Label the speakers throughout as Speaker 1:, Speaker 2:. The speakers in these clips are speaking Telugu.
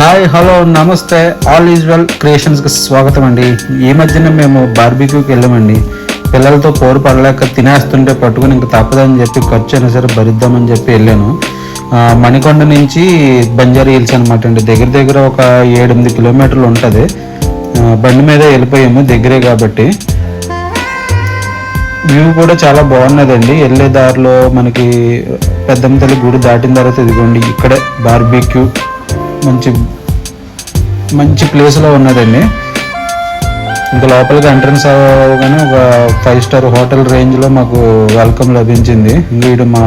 Speaker 1: హాయ్ హలో నమస్తే. ఆల్ ఈజ్ వెల్ క్రియేషన్స్కి స్వాగతం అండి. ఈ మధ్యన మేము బార్బీక్యూకి వెళ్ళామండి. పిల్లలతో పోరు పడలేక తినేస్తుంటే పట్టుకుని ఇంక తప్పదని చెప్పి ఖర్చు అయినా సరే భరిద్దామని చెప్పి వెళ్ళాను. మణికొండ నుంచి బంజారా హిల్స్ అనమాట అండి. దగ్గర దగ్గర ఒక ఏడెనిమిది కిలోమీటర్లు ఉంటుంది. బండి మీద వెళ్ళిపోయాము దగ్గరే కాబట్టి. వ్యూ కూడా చాలా బాగున్నదండి. వెళ్ళే దారిలో మనకి పెద్దమ్మ తల్లి గుడి దాటిన తర్వాత ఇదిగోండి ఇక్కడే బార్బీక్యూ మంచి మంచి ప్లేస్లో ఉన్నదండి. ఇంకా లోపలికి ఎంట్రన్స్ అవ్వగానే ఒక ఫైవ్ స్టార్ హోటల్ రేంజ్లో మాకు వెల్కమ్ లభించింది. వీడు మా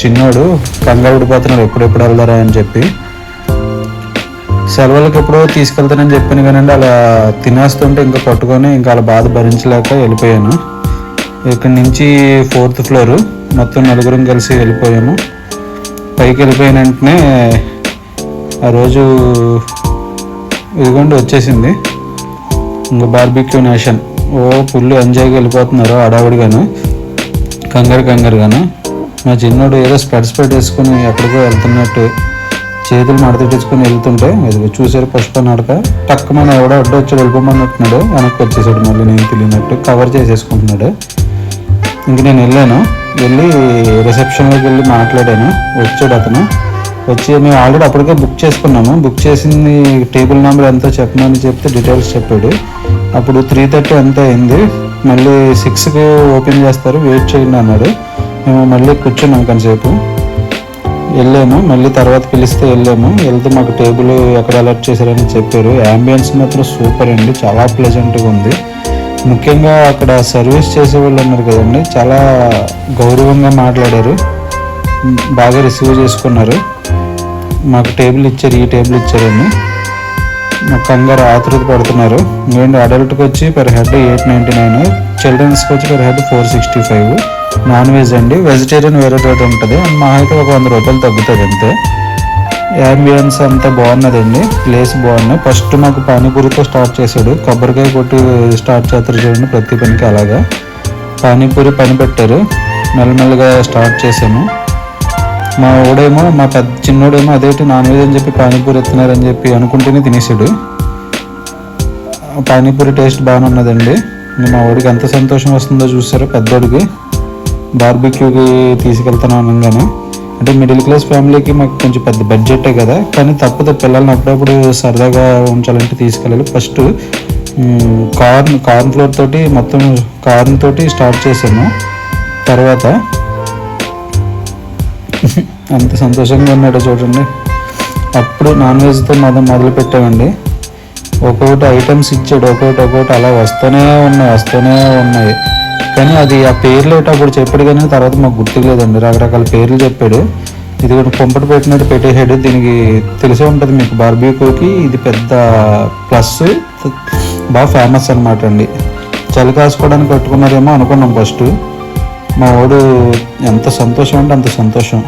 Speaker 1: చిన్నోడు కంగారుడిపోతున్నాడు ఎప్పుడెప్పుడు వెళ్దారా అని చెప్పి. సెలవులకు ఎప్పుడో తీసుకెళ్తానని చెప్పాను కానీ అలా తినేస్తుంటే ఇంకా పట్టుకొని ఇంకా అలా బాధ భరించలేక వెళ్ళిపోయాను. ఇక్కడ నుంచి ఫోర్త్ ఫ్లోర్ మొత్తం నలుగురం కలిసి వెళ్ళిపోయాము. పైకి వెళ్ళిపోయిన వెంటనే ఆ రోజు ఇదిగోండి వచ్చేసింది. ఇంకా బార్బిక్యూ నేషన్ ఓ ఫుల్ ఎంజాయ్గా వెళ్ళిపోతున్నారు అడావుడిగాను కంగారు కంగారుగాను. మా చిన్నోడు ఏదో స్పెడ్స్ పెట్టేసుకుని ఎక్కడికో వెళ్తున్నట్టు చేతులు మడతెట్టించుకుని వెళ్తుంటే అది చూసారు పుష్ప నడక. టక్ మన ఎవడో అడ్డు వచ్చి వెళ్ళిపోమన్నట్టున్నాడు వెనక్కి వచ్చేసాడు మళ్ళీ నేను తెలియనట్టు. కవర్ చేసేసుకుంటున్నాడు. ఇంక నేను వెళ్ళాను. వెళ్ళి రిసెప్షన్లోకి వెళ్ళి మాట్లాడాను. వచ్చాడు అతను. వచ్చి మేము ఆల్రెడీ అప్పటికే బుక్ చేసుకున్నాము. బుక్ చేసింది టేబుల్ నెంబర్ ఎంతో చెప్పమని చెప్తే డీటెయిల్స్ చెప్పాడు. అప్పుడు త్రీ థర్టీ ఎంత అయింది. మళ్ళీ సిక్స్కి ఓపెన్ చేస్తారు. వెయిట్ చేయండి అన్నాడు. మేము మళ్ళీ కూర్చున్నాం కొంతసేపు. వెళ్ళాము. మళ్ళీ తర్వాత పిలిస్తే వెళ్ళాము. వెళ్తే మాకు టేబుల్ ఎక్కడ అలర్ట్ చేశారని చెప్పారు. అంబియన్స్ మాత్రం సూపర్ అండి. చాలా ప్లెజెంట్గా ఉంది. ముఖ్యంగా అక్కడ సర్వీస్ చేసే వాళ్ళు ఉన్నారు కదండి. చాలా గౌరవంగా మాట్లాడారు. బాగా రిసీవ్ చేసుకున్నారు. మాకు టేబుల్ ఇచ్చారు ఈ టేబుల్ ఇచ్చారని మాకు కంగారు ఆతృత పడుతున్నారు. ఏంటి అడల్ట్కి వచ్చి per head eight ninety nine చిల్డ్రన్స్కి వచ్చి per head four sixty five non veg అండి. వెజిటేరియన్ వేరే రేట్ ఉంటుంది. అండ్ మా అయితే ఒక వంద రూపాయలు తగ్గుతుంది అంతే. యాంబియన్స్ అంతా బాగున్నదండి. ప్లేస్ బాగుంది ఫస్ట్ మాకు పానీపూరితో స్టార్ట్ చేశాడు. కొబ్బరికాయ కొట్టి స్టార్ట్ చేస్తారు చూడండి ప్రతి పనికి అలాగా. పానీపూరి పని పెట్టారు. మెల్లమెల్లగా స్టార్ట్ చేశాము మా ఓడేమో మా పెద్ద చిన్నోడేమో అదేంటి నాన్ వెజ్ అని చెప్పి పానీపూరి ఎత్తున్నారని చెప్పి అనుకుంటేనే తినేసాడు. పానీపూరి టేస్ట్ బాగానే ఉన్నదండి. మా వాడికి ఎంత సంతోషం వస్తుందో చూసారు పెద్దోడికి. బార్బిక్యూకి తీసుకెళ్తాను అనగానే. అంటే మిడిల్ క్లాస్ ఫ్యామిలీకి మాకు కొంచెం పెద్ద బడ్జెటే కదా కానీ తప్పదు. పిల్లల్ని అప్పుడప్పుడు సరదాగా ఉంచాలంటే తీసుకెళ్ళాలి. ఫస్ట్ కార్న్ కార్న్ ఫ్లోర్ తోటి మొత్తం కార్న్ తోటి స్టార్ట్ చేసాము తర్వాత అంత సంతోషంగా ఉన్నాడో చూడండి. అప్పుడు నాన్ వెజ్తో మొదలు మొదలు పెట్టామండి. ఒక్కొక్కటి ఐటమ్స్ ఇచ్చాడు ఒక్కొక్కటి ఒక్కొక్కటి అలా వస్తూనే ఉన్నాయి వస్తూనే ఉన్నాయి. కానీ అది ఆ పేర్లు ఏంటో అప్పుడు చెప్పాడు కానీ తర్వాత మాకు గుర్తులేదండి రకరకాల పేర్లు చెప్పాడు. ఇది కూడా కొంపటి పెట్టినట్టు పెట్టేసాడు దీనికి తెలిసే ఉంటుంది మీకు బార్బీక్యూకి ఇది పెద్ద ప్లస్ బాగా ఫేమస్ అనమాట అండి. చలి కాసుకోవడానికి పెట్టుకున్నారేమో అనుకున్నాం ఫస్ట్ మా వాడు ఎంత సంతోషం అంటే అంత సంతోషం.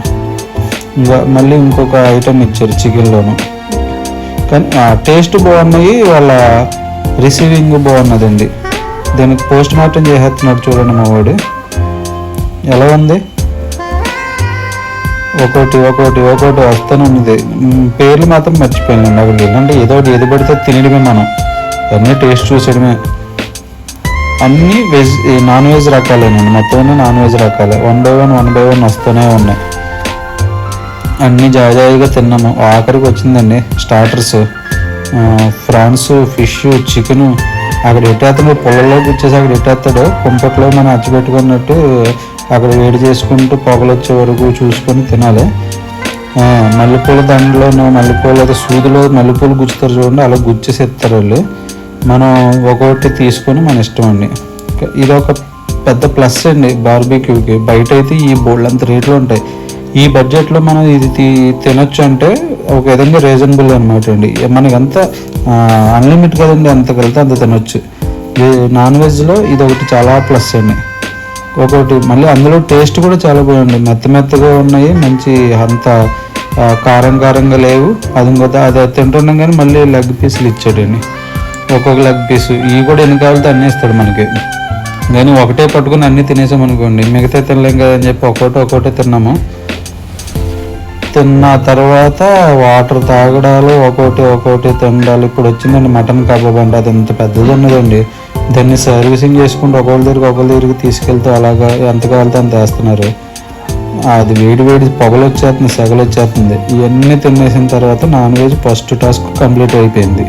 Speaker 1: ఇంకా మళ్ళీ ఇంకొక ఐటెం ఇచ్చారు చికెన్లోను. కానీ ఆ టేస్ట్ బాగున్నాయి వాళ్ళ రిసీవింగ్ బాగున్నదండి. దీనికి పోస్ట్ మార్టం చేసేస్తున్నాడు చూడండి మా వాడు. ఎలా ఉంది? ఒకటి ఒకటి ఒకటి వస్తూనే ఉంది పేర్లు మాత్రం మర్చిపోయాను అక్కడ ఏంటంటే ఏదో ఒకటి ఏది పడితే తినడమే మనం. అన్నీ టేస్ట్ చూసడమే అన్నీ వెజ్ నాన్ వెజ్ రకాలేనండి మొత్తం నాన్ వెజ్ రకాలే. One by one one by one వస్తూనే ఉన్నాయి. అన్నీ జాజాయిగా తిన్నాము. ఆఖరికి వచ్చిందండి స్టార్టర్స్ ఫ్రాన్స్ ఫిష్ చికెను. అక్కడ ఎట్టేస్తాడు పొలంలోకి వచ్చేసి అక్కడ ఎట్టేస్తాడు కుంపట్లో మనం అచ్చిపెట్టుకున్నట్టు అక్కడ వేడి చేసుకుంటూ పొగలు వచ్చే వరకు చూసుకొని తినాలి. మల్లెపూల దండలోనూ మల్లెపూల సూదిలో మల్లెపూలు గుచ్చుతారు చూడండి అలా గుచ్చేసి ఎత్తారు వాళ్ళు. మనం ఒక్కొక్కటి తీసుకొని మన ఇష్టం అండి. ఇది ఒక పెద్ద ప్లస్ అండి బార్బీక్యూకి. బయట అయితే ఈ బోల్డ్ అంత రేట్లు ఉంటాయి. ఈ బడ్జెట్లో మనం ఇది తి- తినొచ్చు అంటే ఒక విధంగా రీజనబుల్ అనమాట అండి. మనకి అంత అన్లిమిట్ కదండి ఎంత కలితే అంత తినొచ్చు. ఇది నాన్ వెజ్లో ఇది ఒకటి చాలా ప్లస్ అండి. ఒకటి మళ్ళీ అందులో టేస్ట్ కూడా చాలా బాగుంది. మెత్త మెత్తగా ఉన్నాయి మంచి అంత కారం కారంగా లేవు. అది ఇంకొక అది తింటున్నాం కానీ మళ్ళీ లెగ్ పీసులు ఇచ్చాడండి. ఒక్కొక్క లెగ్ పీస్ ఇవి కూడా ఎన్ని కావాలితే అన్నీ ఇస్తాడు మనకి. కానీ ఒకటే పట్టుకుని అన్నీ తినేసాం అనుకోండి మిగతా తినలేం కదని చెప్పి ఒక్కోటి ఒక్కోటే తిన్నాము. తిన్న తర్వాత వాటర్ తాగడాలు ఒక్కోటి ఒక్కోటి తినడాలు. ఇప్పుడు వచ్చిందండి మటన్ కబాబ్ అంటే అది ఎంత పెద్దది ఉన్నదండి. దాన్ని సర్వీసింగ్ చేసుకుంటూ ఒకళ్ళ దగ్గరికి ఒకళ్ళ దగ్గరికి తీసుకెళ్తూ అలాగా ఎంత కావాలితే అంత వేస్తున్నారు. అది వేడి వేడి పొగలు వచ్చేస్తుంది సెగలు వచ్చేస్తుంది ఇవన్నీ తినేసిన తర్వాత non veg first task complete అయిపోయింది.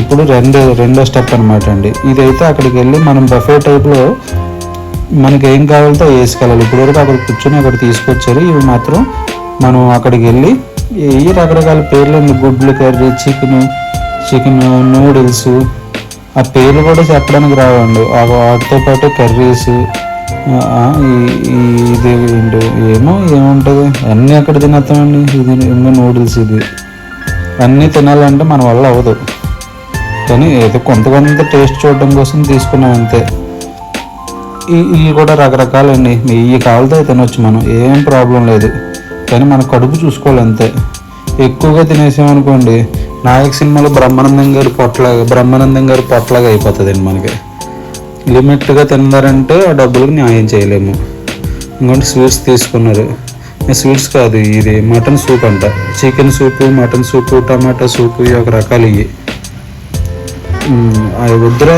Speaker 1: ఇప్పుడు రెండో రెండో స్టెప్ అనమాట అండి. ఇదైతే అక్కడికి వెళ్ళి మనం బఫే టైప్లో మనకి ఏం కావాలో వేసుకెళ్ళాలి ఇప్పుడు వరకు అక్కడ కూర్చొని అక్కడ తీసుకొచ్చారు. ఇవి మాత్రం మనం అక్కడికి వెళ్ళి ఏ రకరకాల పేర్లు గుడ్లు కర్రీ చికెన్ చికెన్ నూడిల్స్ ఆ పేర్లు కూడా చెప్పడానికి రావండి. వాటితో పాటు కర్రీస్ ఇది ఏంటో ఏమో ఏముంటుంది? అన్నీ అక్కడ తినేస్తామండి. ఇది ఇంకా నూడిల్స్ ఇది. అన్నీ తినాలంటే మన వల్ల అవ్వదు. కానీ ఏదో కొంత కొంత టేస్ట్ చూడడం కోసం తీసుకున్నాం అంతే. ఇవి కూడా రకరకాలండి. ఇవి కావాలితే తినొచ్చు మనం ఏం ప్రాబ్లం లేదు. కానీ మన కడుపు చూసుకోవాలి అంతే. ఎక్కువగా తినేసామనుకోండి నాయక్ సినిమాలో బ్రహ్మానందం గారి పొట్టలాగా బ్రహ్మానందం గారి పొట్టలాగా అయిపోతుందండి మనకి. లిమిట్గా తిన్నారంటే ఆ డబ్బులకు న్యాయం చేయలేము. ఇంకోటి స్వీట్స్ తీసుకున్నారు. ఈ స్వీట్స్ కాదు ఇది మటన్ సూప్ అంట. Chicken soup mutton soup tomato soup ఇవి ఒక రకాలు ఇవి అది వద్దురా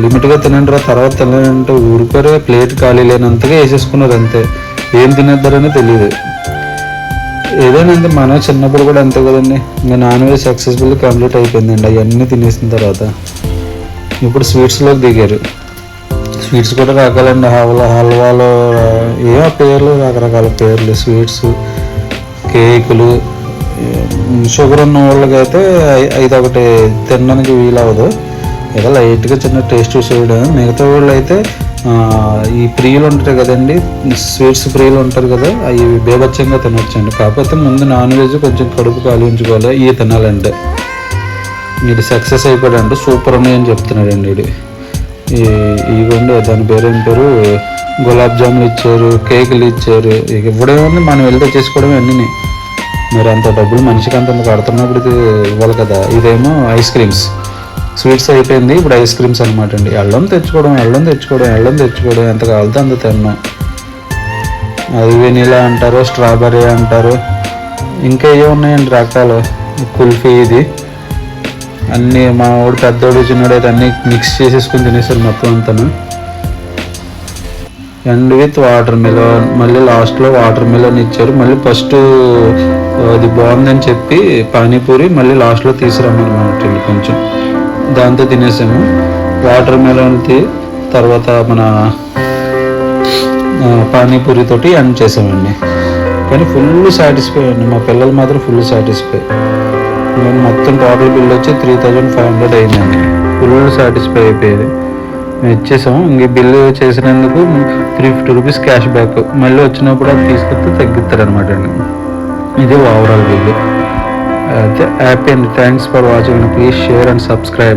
Speaker 1: లిమిట్గా తినండిరా తర్వాత తినాలంటే ఊరుకోరే ప్లేట్ ఖాళీ లేనంతగా వేసేసుకున్నారు అంతే. ఏం తినేద్దారని తెలియదు ఏదైనా అంతే మనం చిన్నప్పుడు కూడా అంతే కదండి. ఇంకా నాన్ వెజ్ సక్సెస్ఫుల్ కంప్లీట్ అయిపోయిందండి. అవన్నీ తినేసిన తర్వాత. ఇప్పుడు స్వీట్స్లోకి దిగారు. స్వీట్స్ కూడా రకాలండి. హల్వా హల్వాలో ఏ పేర్లు రకరకాల పేర్లు. స్వీట్స్ కేకులు షుగర్ ఉన్న వాళ్ళకైతే ఇది ఒకటి తినడానికి వీలవదు ఏదో లైట్గా చిన్న టేస్ట్ చూసేయడం మిగతా వాళ్ళు అయితే ఈ ప్రియులు ఉంటారు కదండి స్వీట్స్ ప్రియులు ఉంటారు కదా అవి బేభత్సంగా తినొచ్చండి. కాకపోతే ముందు నాన్ వెజ్ కొంచెం కడుపు కాలించుకోవాలి ఇవి తినాలంటే. ఇది సక్సెస్ అయిపోయాడంటే సూపర్ ఉన్నాయని చెప్తున్నాడండి ఇది ఇవ్వండి దాని పేరు ఏం పేరు? గులాబ్ జాములు ఇచ్చారు కేకులు ఇచ్చారు ఇక ఉంది మనం వెళ్తే చేసుకోవడం అన్నీ మరి అంత డబ్బులు మనిషికి అంత కడుతున్నప్పుడు ఇది ఇవ్వాలి కదా. ఇదేమో ఐస్ క్రీమ్స్ స్వీట్స్ అయిపోయింది ఇప్పుడు ఐస్ క్రీమ్స్ అనమాట అండి. అల్లం తెచ్చుకోవడం అల్లం తెచ్చుకోవడం అల్లం తెచ్చుకోవడం ఎంత కావాలితే అంత తిన్నాం. అది వెనీలా అంటారు స్ట్రాబెర్రీ అంటారు ఇంకా ఏ ఉన్నాయండి రకాలు. కుల్ఫీ ఇది. అన్నీ మా వాడు పెద్దోడు చిన్నోడు అయితే అన్నీ మిక్స్ చేసేసుకుని తినేసారు మొత్తం అంతను. అండ్ విత్ వాటర్ మిలన్ మళ్ళీ లాస్ట్లో వాటర్ మిలన్ ఇచ్చారు. మళ్ళీ ఫస్ట్ uh, అది బాగుందని చెప్పి పానీపూరి మళ్ళీ లాస్ట్లో తీసుకురమ్మన్నమాట కొంచెం. దాంతో తినేసాము. వాటర్ మిలన్ తర్వాత మన uh, పానీపూరి తోటి ఎండ్ చేసామండి. కానీ ఫుల్ సాటిస్ఫై అండి. మా పిల్లలు మాత్రం ఫుల్ సాటిస్ఫై నేను మొత్తం టోటల్ బిల్ వచ్చి త్రీ థౌజండ్ ఫైవ్ హండ్రెడ్ అయిందండి ఫుల్ సాటిస్ఫై అయిపోయేది. ఇచ్చేసాం. ఇంక బిల్లు చేసినందుకు three fifty rupees cash back. మళ్ళీ వచ్చినప్పుడు అది తీసుకొస్తే తగ్గిస్తారు అనమాట అండి. ఇది ఓవరాల్ బిల్లు. అయితే హ్యాపీ అండి. Thanks for watching. Please share and subscribe.